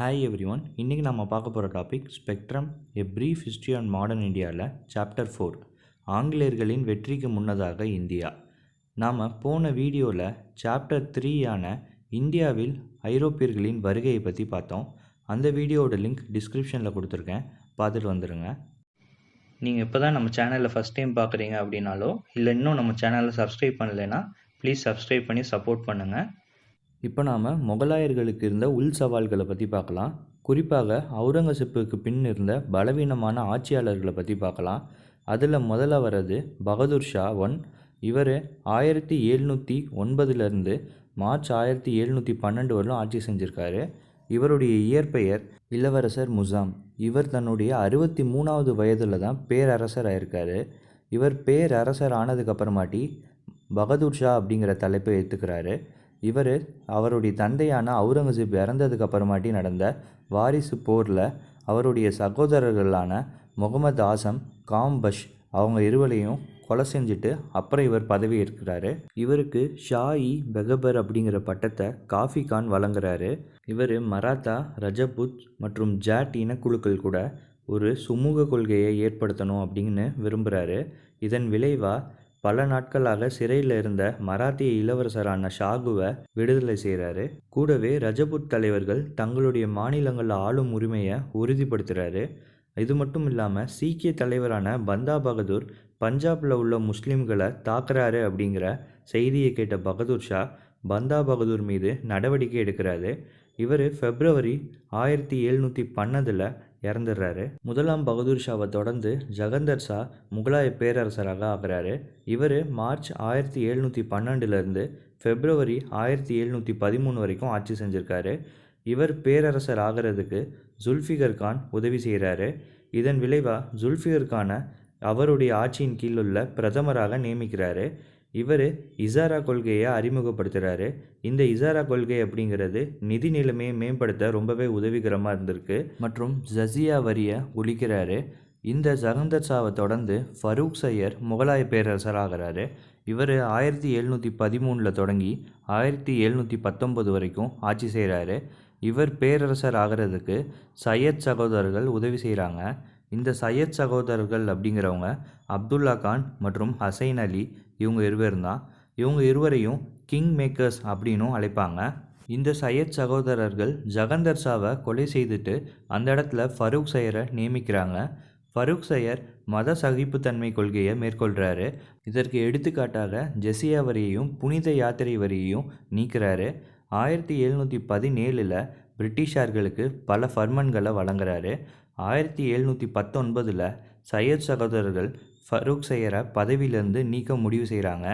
Hi every one இன்றைக்கி நம்ம பார்க்க போகிற topic spectrum a brief history on modern இந்தியாவில் சாப்டர் ஃபோர் ஆங்கிலேயர்களின் வெற்றிக்கு முன்னதாக இந்தியா. நாம் போன வீடியோவில் சாப்டர் த்ரீயான இந்தியாவில் ஐரோப்பியர்களின் வருகையை பற்றி பார்த்தோம். அந்த வீடியோவோட லிங்க் டிஸ்கிரிப்ஷனில் கொடுத்துருக்கேன். பார்த்துட்டு வந்துடுங்க நீங்கள் இப்போ தான் நம்ம சேனலில் ஃபஸ்ட் டைம் பார்க்குறீங்க அப்படின்னாலோ இல்லை இன்னும் நம்ம சேனலை சப்ஸ்கிரைப் பண்ணலைன்னா ப்ளீஸ் சப்ஸ்கிரைப் பண்ணி சப்போர்ட் பண்ணுங்கள் இப்போ நாம் முகலாயர்களுக்கு இருந்த உள் சவால்களை பற்றி பார்க்கலாம். குறிப்பாக அவுரங்கசீப்புக்கு பின் இருந்த பலவீனமான ஆட்சியாளர்களை பற்றி பார்க்கலாம். அதில் முதல்ல வர்றது பகதூர் ஷா ஒன். இவர் ஆயிரத்தி எழுநூற்றி ஒன்பதுலேருந்து மார்ச் ஆயிரத்தி எழுநூற்றி பன்னெண்டு வரலும் ஆட்சி செஞ்சுருக்காரு. இவருடைய இயற்பெயர் இளவரசர் முசாம். இவர் தன்னுடைய அறுபத்தி மூணாவது வயதில் தான் பேரரசர் ஆயிருக்காரு. இவர் பேரரசர் ஆனதுக்கப்புறமாட்டி பகதூர் ஷா அப்படிங்கிற தலைப்பை ஏற்றுக்கிறாரு இவர் அவருடைய தந்தையான அவுரங்கசீப் இறந்ததுக்கு அப்புறமாட்டி நடந்த வாரிசு போரில் அவருடைய சகோதரர்களான முகமது ஆசம் காம்பஷ் அவங்க இருவரையும் கொலை செஞ்சுட்டு அப்புறம் இவர் பதவி ஏற்கிறாரு. இவருக்கு ஷாயி பெகபர் அப்படிங்கிற பட்டத்தை காஃபி கான் வழங்குறாரு. இவர் மராத்தா ரஜபுத் மற்றும் ஜாட் இனக்குழுக்கள் கூட ஒரு சுமூக கொள்கையை ஏற்படுத்தணும் அப்படின்னு விரும்புகிறாரு இதன் விளைவாக பல நாட்களாக சிறையில் இருந்த மராத்திய இளவரசரான ஷாகுவை விடுதலை செய்கிறாரு கூடவே ரஜபுத் தலைவர்கள் தங்களுடைய மாநிலங்களில் ஆளும் உரிமையை உறுதிப்படுத்துகிறாரு இது மட்டும் இல்லாமல் சீக்கிய தலைவரான பந்தா பகதூர் பஞ்சாபில் உள்ள முஸ்லீம்களை தாக்குறாரு அப்படிங்கிற செய்தியை கேட்ட பகதூர் ஷா பந்தா பகதூர் மீது நடவடிக்கை எடுக்கிறாரு. இவர் ஃபெப்ரவரி ஆயிரத்தி எழுநூற்றி பன்னெண்டில் இறந்துடுறாரு. முதலாம் பகதூர் ஷாவை தொடர்ந்து ஜகந்தர் ஷா முகலாய பேரரசராக ஆகிறாரு. இவர் மார்ச் ஆயிரத்தி எழுநூற்றி பன்னெண்டுலேருந்து ஃபெப்ரவரி ஆயிரத்தி எழுநூற்றி பதிமூணு வரைக்கும் ஆட்சி செஞ்சுருக்காரு. இவர் பேரரசர் ஆகிறதுக்கு ஜுல்ஃபிகர் கான் உதவி செய்கிறாரு இதன் விளைவாக ஜுல்ஃபிகர் கானை அவருடைய ஆட்சியின் கீழ் உள்ள பிரதமராக நியமிக்கிறாரு. இவர் இசாரா கொள்கையை அறிமுகப்படுத்துகிறாரு இந்த இசாரா கொள்கை அப்படிங்கிறது நிதி நிலைமையை மேம்படுத்த ரொம்பவே உதவிகரமாக இருந்திருக்கு. மற்றும் ஜசியா வரியை ஒழிக்கிறாரு. இந்த ஜகந்தர் ஷாவை தொடர்ந்து ஃபரூக் சையர் முகலாய பேரரசர் ஆகிறாரு. இவர் ஆயிரத்தி எழுநூற்றி பதிமூணில் தொடங்கி ஆயிரத்தி எழுநூற்றி பத்தொம்பது வரைக்கும் ஆட்சி செய்கிறாரு இவர் பேரரசர் ஆகிறதுக்கு சையத் சகோதரர்கள் உதவி செய்கிறாங்க இந்த சையத் சகோதரர்கள் அப்படிங்கிறவங்க அப்துல்லா கான் மற்றும் ஹசைன் அலி இவங்க இருவரும் தான். இவங்க இருவரையும் கிங் மேக்கர்ஸ் அப்படின்னும் அழைப்பாங்க. இந்த சையத் சகோதரர்கள் ஜகந்தர் ஷாவை கொலை செய்துட்டு அந்த இடத்துல ஃபரூக் சையரை நியமிக்கிறாங்க. ஃபரூக் சையர் மத சகிப்புத்தன்மை கொள்கையை மேற்கொள்கிறாரு இதற்கு எடுத்துக்காட்டாக ஜெசியா வரியையும் புனித யாத்திரை வரியையும் நீக்கிறாரு. ஆயிரத்தி எழுநூற்றி பதினேழில் பிரிட்டிஷார்களுக்கு பல ஃபர்மன்களை வழங்குறாரு. ஆயிரத்தி எழுநூற்றி பத்தொன்பதில் சையத் சகோதரர்கள் ஃபரூக் சையரை பதவியிலிருந்து நீக்க முடிவு செய்கிறாங்க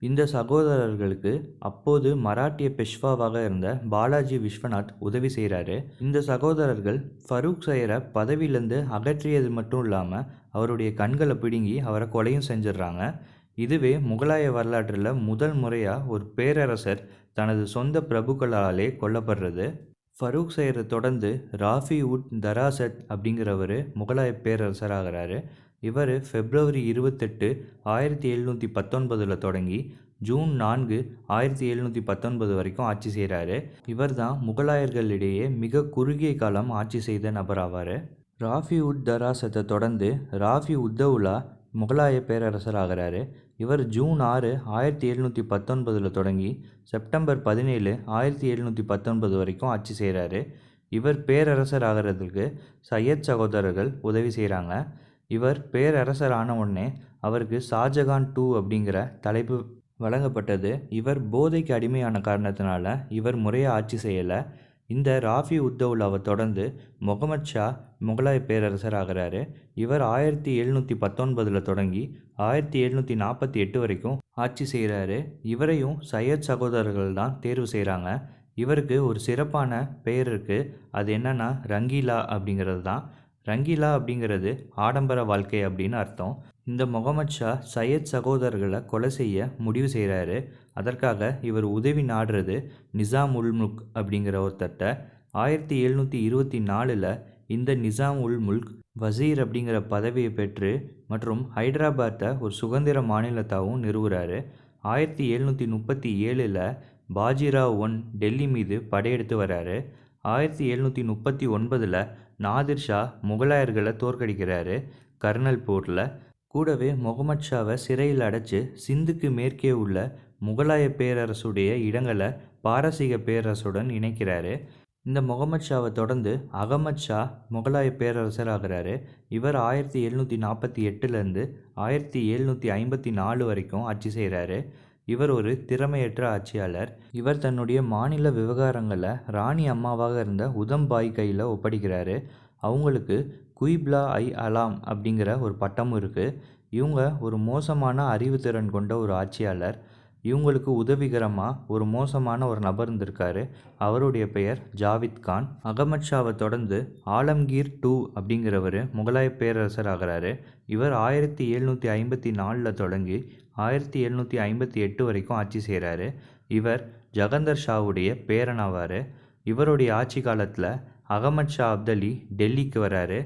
இந்த சகோதரர்களுக்கு அப்போது மராட்டிய பெஷ்வாவாக இருந்த பாலாஜி விஸ்வநாத் உதவி செய்கிறாரு இந்த சகோதரர்கள் ஃபரூக் சையரை பதவியிலேருந்து அகற்றியது மட்டும் இல்லாமல் அவருடைய கண்களை பிடுங்கி அவரை கொலையும் செஞ்சிடுறாங்க. இதுவே முகலாய வரலாற்றில் முதல் முறையாக ஒரு பேரரசர் தனது சொந்த பிரபுக்களாலே கொல்லப்படுறது. ஃபரூக் சையரை தொடர்ந்து ராஃபி உட் தராசட் அப்படிங்கிறவர் முகலாய பேரரசர் ஆகிறாரு இவர் ஃபெப்ரவரி இருபத்தெட்டு ஆயிரத்தி எழுநூற்றி பத்தொன்பதில் தொடங்கி ஜூன் நான்கு ஆயிரத்தி எழுநூற்றி பத்தொன்பது வரைக்கும் ஆட்சி செய்கிறாரு இவர் தான் முகலாயர்களிடையே மிக குறுகிய காலம் ஆட்சி செய்த நபர் ஆவார் ராஃபி உட் தராசத்தை தொடர்ந்து ராஃபி உத்தவுலா முகலாய பேரரசர் ஆகிறாரு. இவர் ஜூன் ஆறு ஆயிரத்தி எழுநூற்றி பத்தொன்பதில் தொடங்கி செப்டம்பர் பதினேழு ஆயிரத்தி எழுநூற்றி பத்தொன்பது வரைக்கும் ஆட்சி செய்கிறாரு இவர் பேரரசர் ஆகிறதுக்கு சையத் சகோதரர்கள் உதவி செய்கிறாங்க இவர் பேரரசர் ஆன உடனே அவருக்கு ஷாஜகான் டூ அப்படிங்கிற தலைப்பு வழங்கப்பட்டது. இவர் போதைக்கு அடிமையான காரணத்தினால இவர் முறையாக ஆட்சி செய்யலை. இந்த ராஃபி உத்தவுலாவை தொடர்ந்து முகமது ஷா முகலாய பேரரசர் ஆகிறாரு. இவர் ஆயிரத்தி எழுநூற்றி பத்தொன்பதில் தொடங்கி ஆயிரத்தி எழுநூற்றி நாற்பத்தி எட்டு வரைக்கும் ஆட்சி செய்கிறாரு இவரையும் சையத் சகோதரர்கள் தான் தேர்வு செய்கிறாங்க இவருக்கு ஒரு சிறப்பான பெயர் இருக்குது அது என்னன்னா ரங்கீலா அப்படிங்கிறது தான். ரங்கீலா அப்படிங்கிறது ஆடம்பர வாழ்க்கை அப்படின்னு அர்த்தம். இந்த முகமது ஷா சையத் சகோதரர்களை கொலை செய்ய முடிவு செய்கிறாரு. அதற்காக இவர் உதவி நாடுறது நிசாம் உல் முல்க் அப்படிங்கிற ஒருத்தட்ட ஆயிரத்தி எழுநூற்றி இருபத்தி நாலில் இந்த நிசாம் உல் முல்க் வசீர் அப்படிங்கிற பதவியை பெற்று மற்றும் ஹைதராபாத்தை ஒரு சுதந்திர மாநிலத்தாகவும் நிறுவுறாரு. ஆயிரத்தி எழுநூற்றி முப்பத்தி ஏழில் பாஜிராவ் ஒன் டெல்லி மீது படையெடுத்து வராரு. ஆயிரத்தி எழுநூற்றி முப்பத்தி ஒன்பதில் நாதிர் ஷா முகலாயர்களை தோற்கடிக்கிறாரு கர்னல் போரில். கூடவே முகமது ஷாவை சிறையில் அடைச்சு சிந்துக்கு மேற்கே உள்ள முகலாய பேரரசுடைய இடங்களை பாரசீக பேரரசுடன் இணைக்கிறாரு. இந்த முகமது ஷாவை தொடர்ந்து அகமது ஷா முகலாய பேரரசர் ஆகிறாரு. இவர் ஆயிரத்தி எழுநூற்றி நாற்பத்தி எட்டுலேருந்து ஆயிரத்தி எழுநூற்றி ஐம்பத்தி நாலு வரைக்கும் ஆட்சி செய்கிறாரு இவர் ஒரு திறமையற்ற ஆட்சியாளர். இவர் தன்னுடைய மாநில விவகாரங்களை ராணி அம்மாவாக இருந்த உதம்பாய் கையில் ஒப்படைக்கிறாரு. அவங்களுக்கு குயிப்லா ஐ அலாம் அப்படிங்கிற ஒரு பட்டமும் இருக்குது இவங்க ஒரு மோசமான அறிவுத்திறன் கொண்ட ஒரு ஆட்சியாளர். இவங்களுக்கு உதவிகரமாக ஒரு மோசமான ஒரு நபர் இருந்திருக்காரு. அவருடைய பெயர் ஜாவித் கான். அகமத் ஷாவை தொடர்ந்து ஆலம்கீர் டூ அப்படிங்கிறவர் முகலாய பேரரசர் ஆகிறாரு. இவர் ஆயிரத்தி எழுநூற்றி ஐம்பத்தி நாலில் தொடங்கி ஆயிரத்தி எழுநூற்றி ஐம்பத்தி எட்டு வரைக்கும் ஆட்சி செய்கிறாரு இவர் ஜகந்தர் ஷாவுடைய பேரனாவார். இவருடைய ஆட்சி காலத்தில் அகமத் ஷா அப்தலி டெல்லிக்கு வராரு.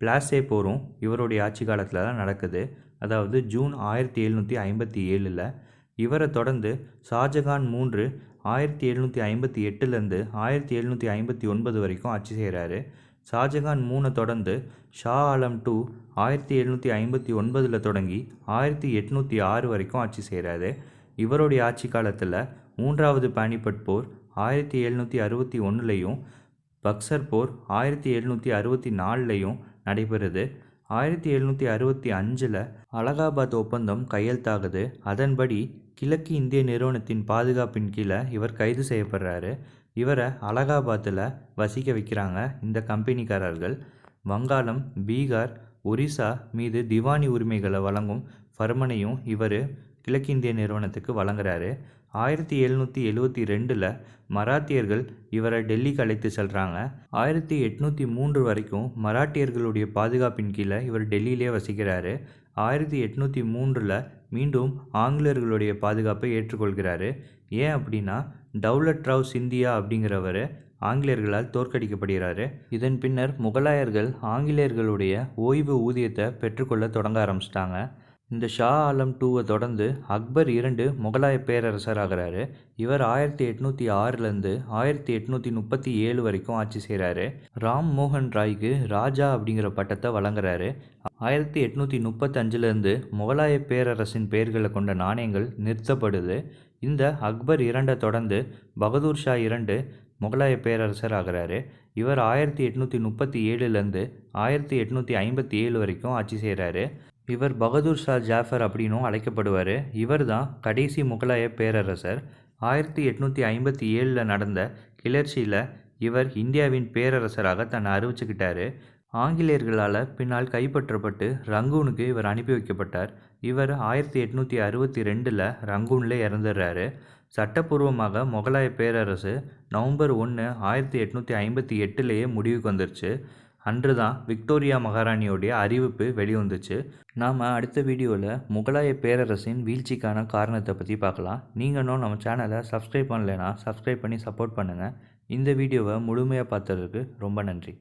பிளாசே போரும் இவருடைய ஆட்சி காலத்தில் தான் நடக்குது. அதாவது ஜூன் ஆயிரத்தி எழுநூற்றி ஐம்பத்தி ஏழில் இவரை தொடர்ந்து ஷாஜகான் மூன்று ஆயிரத்தி எழுநூற்றி ஐம்பத்தி எட்டுலேருந்து ஆயிரத்தி எழுநூற்றி ஐம்பத்தி ஒன்பது வரைக்கும் ஆட்சி செய்கிறாரு. ஷாஜகான் மூணை தொடர்ந்து ஷா ஆலம் டூ ஆயிரத்தி எழுநூற்றி ஐம்பத்தி ஒன்பதில் தொடங்கி ஆயிரத்தி எட்நூற்றி ஆறு வரைக்கும் ஆட்சி செய்கிறாரு. இவருடைய ஆட்சி காலத்தில் மூன்றாவது பானிபட் போர் ஆயிரத்தி எழுநூற்றி அறுபத்தி ஒன்றுலையும் பக்சர் போர் ஆயிரத்தி எழுநூற்றி அறுபத்தி நாலுலையும் நடைபெறுது. ஆயிரத்தி எழுநூற்றி அறுபத்தி அஞ்சில் அலகாபாத் ஒப்பந்தம் கையெழுத்தாகுது. அதன்படி கிழக்கு இந்திய நிறுவனத்தின் பாதுகாப்பின் கீழே இவர் கைது செய்யப்படுறாரு. இவரை அலகாபாத்தில் வசிக்க வைக்கிறாங்க இந்த கம்பெனிக்காரர்கள். வங்காளம் பீகார் ஒரிசா மீது திவானி உரிமைகளை வழங்கும் ஃபர்மனையும் இவர் கிழக்கிந்திய நிறுவனத்துக்கு வழங்குறாரு. ஆயிரத்தி எழுநூற்றி எழுவத்தி ரெண்டில் மராத்தியர்கள் இவரை டெல்லிக்கு அழைத்து செல்கிறாங்க ஆயிரத்தி எட்நூற்றி மூன்று வரைக்கும் மராட்டியர்களுடைய பாதுகாப்பின் கீழே இவர் டெல்லியிலே வசிக்கிறாரு. ஆயிரத்தி எட்நூற்றி மூன்றில் மீண்டும் ஆங்கிலேயர்களுடைய பாதுகாப்பை ஏற்றுக்கொள்கிறாரு. ஏன் அப்படின்னா டவுலட் ராவ் சிந்தியா அப்படிங்கிறவர் ஆங்கிலேயர்களால் தோற்கடிக்கப்படுகிறாரு. இதன் பின்னர் முகலாயர்கள் ஆங்கிலேயர்களுடைய ஓய்வு ஊதியத்தை பெற்றுக்கொள்ள தொடங்க ஆரம்பிச்சிட்டாங்க. இந்த ஷா ஆலம் டூவை தொடர்ந்து அக்பர் இரண்டு முகலாய பேரரசர் ஆகிறாரு இவர் ஆயிரத்தி எட்நூற்றி ஆறுலேருந்து ஆயிரத்தி எட்நூற்றி முப்பத்தி ஏழு வரைக்கும் ஆட்சி செய்கிறாரு. ராம் மோகன் ராய்க்கு ராஜா அப்படிங்கிற பட்டத்தை வழங்குறாரு. ஆயிரத்தி எட்நூற்றி முப்பத்தஞ்சிலேருந்து முகலாய பேரரசின் பெயர்களை கொண்ட நாணயங்கள் நிறுத்தப்படுது. இந்த அக்பர் இரண்டை தொடர்ந்து பகதூர் ஷா இரண்டு முகலாய பேரரசர் ஆகிறாரு இவர் ஆயிரத்தி எட்நூற்றி முப்பத்தி ஏழுலேருந்து ஆயிரத்தி எட்நூற்றி ஐம்பத்தி ஏழு வரைக்கும் ஆட்சி செய்கிறாரு. இவர் பகதூர் ஷா ஜாஃபர் அப்படின்னும் அழைக்கப்படுவார். இவர் தான் கடைசி முகலாய பேரரசர். ஆயிரத்தி எட்நூற்றி ஐம்பத்தி ஏழில் நடந்த கிளர்ச்சியில் இவர் இந்தியாவின் பேரரசராக தன்னை அறிவிச்சுக்கிட்டாரு. ஆங்கிலேயர்களால் பின்னால் கைப்பற்றப்பட்டு ரங்கூனுக்கு இவர் அனுப்பி வைக்கப்பட்டார். இவர் ஆயிரத்தி எட்நூற்றி அறுபத்தி ரெண்டில் ரங்கூனில் இறந்துடுறாரு சட்டப்பூர்வமாக முகலாய பேரரசு நவம்பர் ஒன்று ஆயிரத்தி எட்நூற்றி ஐம்பத்தி எட்டுலேயே முடிவுக்கு வந்துருச்சு. அன்று தான் விக்டோரியா மகாராணியோடைய அறிவிப்பு வெளிவந்துச்சு. நாம் அடுத்த வீடியோவில் முகலாய பேரரசின் வீழ்ச்சிக்கான காரணத்தை பற்றி பார்க்கலாம். நீங்களும் நம்ம சேனலை சப்ஸ்கிரைப் பண்ணலைன்னா சப்ஸ்கிரைப் பண்ணி சப்போர்ட் பண்ணுங்கள் இந்த வீடியோவை முழுமையாக பார்த்ததுக்கு ரொம்ப நன்றி.